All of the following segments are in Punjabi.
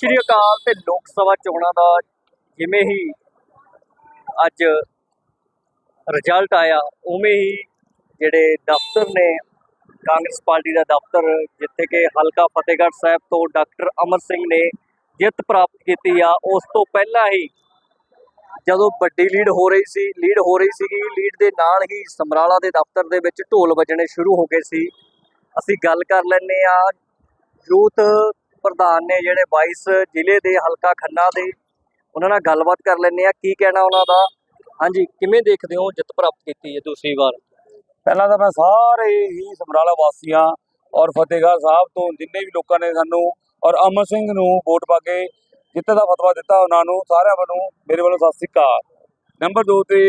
ਸ਼੍ਰੀ ਅਕਾਲ ਤੇ ਲੋਕ ਸਭਾ ਚੋਣਾਂ ਦਾ ਜਿਵੇਂ ਹੀ ਅੱਜ ਰਿਜ਼ਲਟ ਆਇਆ, ਉਵੇਂ ਹੀ ਜਿਹੜੇ ਦਫ਼ਤਰ ਨੇ, ਕਾਂਗਰਸ ਪਾਰਟੀ ਦਾ ਦਫ਼ਤਰ, ਜਿੱਥੇ ਕਿ ਹਲਕਾ ਫਤਿਹਗੜ੍ਹ ਸਾਹਿਬ ਤੋਂ ਡਾਕਟਰ ਅਮਰ ਸਿੰਘ ਨੇ ਜਿੱਤ ਪ੍ਰਾਪਤ ਕੀਤੀ ਆ, ਉਸ ਤੋਂ ਪਹਿਲਾਂ ਹੀ ਜਦੋਂ ਵੱਡੀ ਲੀਡ ਹੋ ਰਹੀ ਸੀ, ਲੀਡ ਹੋ ਰਹੀ ਸੀਗੀ, ਲੀਡ ਦੇ ਨਾਲ ਹੀ ਸਮਰਾਲਾ ਦੇ ਦਫ਼ਤਰ ਦੇ ਵਿੱਚ ਢੋਲ ਵੱਜਣੇ ਸ਼ੁਰੂ ਹੋ ਗਏ ਸੀ। ਅਸੀਂ ਗੱਲ ਕਰ ਲੈਂਦੇ ਆ ਯੂਥ ਪ੍ਰਧਾਨ ਨੇ ਜਿਹੜੇ 22 ਜ਼ਿਲ੍ਹੇ ਦੇ ਹਲਕਾ ਖੰਨਾ ਦੇ, ਉਹਨਾਂ ਨਾਲ ਗੱਲਬਾਤ ਕਰ ਲੈਂਦੇ ਆ ਕੀ ਕਹਿਣਾ ਉਹਨਾਂ ਦਾ? ਹਾਂਜੀ, ਕਿਵੇਂ ਦੇਖਦੇ ਹੋ ਜਿੱਤ ਪ੍ਰਾਪਤ ਕੀਤੀ ਹੈ ਦੂਸਰੀ ਵਾਰ? ਪਹਿਲਾਂ ਤਾਂ ਮੈਂ ਸਾਰੇ ਹੀ ਸਮਰਾਲਾ ਵਾਸੀਆਂ ਔਰ ਫਤਿਹਗੜ੍ਹ ਸਾਹਿਬ ਤੋਂ ਜਿੰਨੇ ਵੀ ਲੋਕਾਂ ਨੇ ਸਾਨੂੰ ਔਰ ਅਮਰ ਸਿੰਘ ਨੂੰ ਵੋਟ ਪਾ ਕੇ ਜਿੱਤ ਦਾ ਫਤਵਾ ਦਿੱਤਾ, ਉਹਨਾਂ ਨੂੰ ਸਾਰਿਆਂ ਵੱਲੋਂ ਮੇਰੇ ਵੱਲੋਂ ਸਤਿ ਸ੍ਰੀ ਅਕਾਲ। ਨੰਬਰ 2 ਤੇ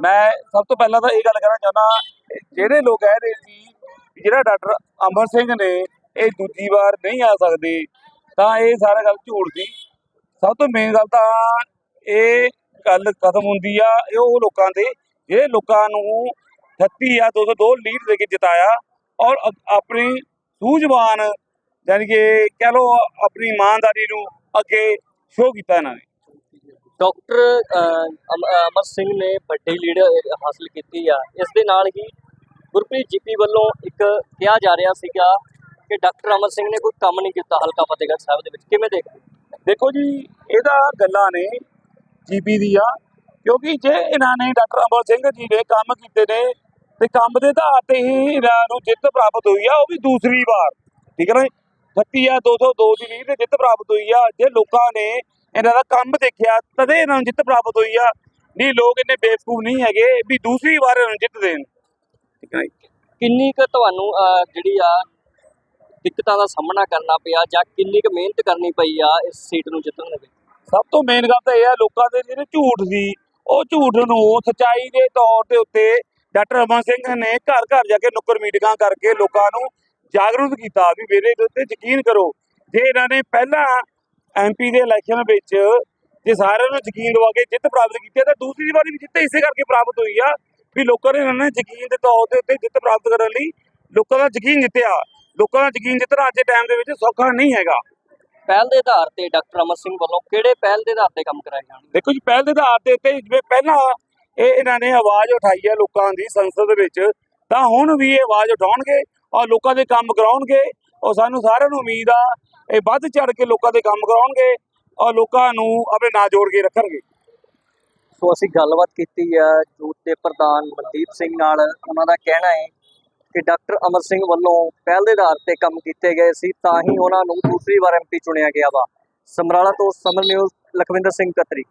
ਮੈਂ ਸਭ ਤੋਂ ਪਹਿਲਾਂ ਤਾਂ ਇਹ ਗੱਲ ਕਹਿਣਾ ਚਾਹੁੰਦਾ, ਜਿਹੜੇ ਲੋਕ ਕਹਿ ਰਹੇ ਸੀ ਜਿਹੜਾ ਡਾਕਟਰ ਅਮਰ ਸਿੰਘ ਨੇ ਇਹ ਦੂਜੀ ਵਾਰ ਨਹੀਂ ਆ ਸਕਦੇ ਤਾਂ ਇਹ ਸਾਰਾ ਗੱਲ ਝੂਠ ਦੀ ਸਭ ਤੋਂ ਮੇਨ ਗੱਲ ਤਾਂ ਇਹ ਗੱਲ ਖਤਮ ਹੁੰਦੀ ਆ ਇਹ ਉਹ ਲੋਕਾਂ ਦੇ ਜਿਹੜੇ ਲੋਕਾਂ ਨੂੰ 38 ਜਾਂ 202 ਲੀਡ ਦੇ ਕੇ ਜਿਤਾਇਆ ਔਰ ਆਪਣੀ ਸੂਝਵਾਨ ਯਾਨੀ ਕਿ ਕਹਿ ਲੋ ਆਪਣੀ ਇਮਾਨਦਾਰੀ ਨੂੰ ਅੱਗੇ ਸ਼ੋਅ ਕੀਤਾ ਇਹਨਾਂ ਨੇ। ਡਾਕਟਰ ਅਹ, ਅਮਰ ਸਿੰਘ ਨੇ ਵੱਡੀ ਲੀਡ ਹਾਸਲ ਕੀਤੀ ਆ। ਇਸ ਦੇ ਨਾਲ ਹੀ ਗੁਰਪ੍ਰੀਤ ਜੀਪੀ ਵੱਲੋਂ ਇੱਕ ਕਿਹਾ ਜਾ ਰਿਹਾ ਸੀਗਾ ਕਿ ਡਾਕਟਰ ਅਮਰ ਸਿੰਘ ਨੇ ਕੋਈ ਕੰਮ ਨਹੀਂ ਕੀਤਾ ਹਲਕਾ ਫਤਿਹਗੜ੍ਹ ਸਾਹਿਬ ਦੇ ਵਿੱਚ। ਕਿਵੇਂ ਦੇਖਦੇ? ਦੇਖੋ ਜੀ ਇਹਦਾ ਗੱਲਾਂ ਨੇ ਜੀਪੀ ਦੀਆਂ ਕਿਉਂਕਿ ਜੇ ਇਹਨਾਂ ਨੇ ਡਾਕਟਰ ਅਮਰ ਸਿੰਘ ਜੀ ਨੇ ਕੰਮ ਕੀਤੇ ਨੇ ਤੇ ਕੰਮ ਦੇ ਆਧਾਰ ਤੇ ਹੀ ਇਹਨਾਂ ਨੂੰ ਜਿੱਤ ਪ੍ਰਾਪਤ ਹੋਈ ਆ ਉਹ ਵੀ ਦੂਸਰੀ ਵਾਰ। ਠੀਕ ਹੈ ਨਾ 38 ਜਾਂ 202 ਦੀ ਲੀਡ ਤੇ ਜਿੱਤ ਪ੍ਰਾਪਤ ਹੋਈ ਆ। ਜੇ ਲੋਕਾਂ ਨੇ ਇਹਨਾਂ ਦਾ ਕੰਮ ਦੇਖਿਆ ਤਦੇ ਇਹਨਾਂ ਨੂੰ ਜਿੱਤ ਪ੍ਰਾਪਤ ਹੋਈ ਆ। ਨਹੀਂ ਲੋਕ ਇੰਨੇ ਬੇਵਕੂਫ ਨਹੀਂ ਹੈਗੇ ਵੀ ਦੂਸਰੀ ਵਾਰ ਇਹਨਾਂ ਨੂੰ ਜਿੱਤ ਦੇਣ। ਠੀਕ ਹੈ? ਕਿੰਨੀ ਕੁ ਤੁਹਾਨੂੰ ਜਿਹੜੀ ਆ ਦਿੱਕਤਾਂ ਦਾ ਸਾਹਮਣਾ ਕਰਨਾ ਪਿਆ ਜਾਂ ਕਿੰਨੀ ਕੁ ਮਿਹਨਤ ਕਰਨੀ ਪਈ ਆ ਇਸ ਸੀਟ ਨੂੰ ਜਿੱਤਣ ਦੇ ਵਿੱਚ? ਸਭ ਤੋਂ ਮੇਨ ਗੱਲ ਤਾਂ ਇਹ ਆ, ਲੋਕਾਂ ਦੇ ਜਿਹੜੇ ਝੂਠ ਸੀ, ਉਹ ਝੂਠ ਨੂੰ ਸਚਾਈ ਦੇ ਤੌਰ ਦੇ ਉੱਤੇ ਡਾਕਟਰ ਅਮਨ ਸਿੰਘ ਨੇ ਘਰ ਘਰ ਜਾ ਕੇ ਨੁੱਕਰ ਮੀਟਿੰਗਾਂ ਕਰਕੇ ਲੋਕਾਂ ਨੂੰ ਜਾਗਰੂਕ ਕੀਤਾ ਵੀ ਮੇਰੇ ਉੱਤੇ ਯਕੀਨ ਕਰੋ। ਜੇ ਇਹਨਾਂ ਨੇ ਪਹਿਲਾਂ ਐਮਪੀ ਦੇ ਇਲੈਕਸ਼ਨ ਵਿੱਚ ਜੇ ਸਾਰਿਆਂ ਨੂੰ ਯਕੀਨ ਦਵਾ ਕੇ ਜਿੱਤ ਪ੍ਰਾਪਤ ਕੀਤੀ ਤਾਂ ਦੂਸਰੀ ਵਾਰੀ ਵੀ ਜਿੱਤ ਇਸੇ ਕਰਕੇ ਪ੍ਰਾਪਤ ਹੋਈ ਆ ਵੀ ਲੋਕਾਂ ਨੇ ਇਹਨਾਂ ਨੇ ਯਕੀਨ ਦੇ ਤੌਰ ਦੇ ਉੱਤੇ ਜਿੱਤ ਪ੍ਰਾਪਤ ਕਰਨ ਲਈ ਲੋਕਾਂ ਦਾ ਯਕੀਨ ਜਿੱਤਿਆ। ਲੋਕਾਂ ਦਾ ਯਕੀਨ ਜਿੱਤਣਾ ਅੱਜ ਦੇ ਟਾਈਮ ਦੇ ਵਿੱਚ ਸੌਖਾ ਨਹੀਂ ਹੈਗਾ। ਪਹਿਲ ਦੇ ਆਧਾਰ ਤੇ ਡਾਕਟਰ ਅਮਰ ਸਿੰਘ ਵੱਲੋਂ ਕਿਹੜੇ ਪਹਿਲ ਦੇ ਆਧਾਰ ਤੇ ਕੰਮ ਕਰਾਏ ਜਾਣਗੇ? ਦੇਖੋ ਜੀ ਪਹਿਲ ਦੇ ਆਧਾਰ ਦੇ ਉੱਤੇ ਜਿਵੇਂ ਪਹਿਲਾਂ ਇਹ ਇਹਨਾਂ ਨੇ ਆਵਾਜ਼ ਉਠਾਈ ਹੈ ਲੋਕਾਂ ਦੀ ਸੰਸਦ ਵਿੱਚ ਤਾਂ ਹੁਣ ਵੀ ਇਹ ਆਵਾਜ਼ ਉਠਾਉਣਗੇ ਔਰ ਲੋਕਾਂ ਦੇ ਕੰਮ ਕਰਾਉਣਗੇ। ਔਰ ਸਾਨੂੰ ਸਾਰਿਆਂ ਨੂੰ ਉਮੀਦ ਆ ਇਹ ਵੱਧ ਚੜ ਕੇ ਲੋਕਾਂ ਦੇ ਕੰਮ ਕਰਾਉਣਗੇ ਔਰ ਲੋਕਾਂ ਨੂੰ ਆਪਣੇ ਨਾਲ ਜੋੜ ਕੇ ਰੱਖਣਗੇ। ਸੋ ਅਸੀਂ ਗੱਲਬਾਤ ਕੀਤੀ ਆ ਜੂਥ ਦੇ ਪ੍ਰਧਾਨ ਮਨਦੀਪ ਸਿੰਘ ਨਾਲ। ਉਹਨਾਂ ਦਾ ਕਹਿਣਾ ਹੈ ਕਿ ਡਾਕਟਰ ਅਮਰ ਸਿੰਘ ਵੱਲੋਂ ਪਹਿਲ ਦੇ ਆਧਾਰ ਤੇ ਕੰਮ ਕੀਤੇ ਗਏ ਸੀ, ਤਾਂ ਹੀ ਉਹਨਾਂ ਨੂੰ ਦੂਸਰੀ ਵਾਰ ਐਮਪੀ ਚੁਣਿਆ ਗਿਆ ਵਾ। ਸਮਰਾਲਾ ਤੋਂ ਸਮਰ ਨਿਊਜ਼, ਲਖਵਿੰਦਰ ਸਿੰਘ ਕਤਰੀ।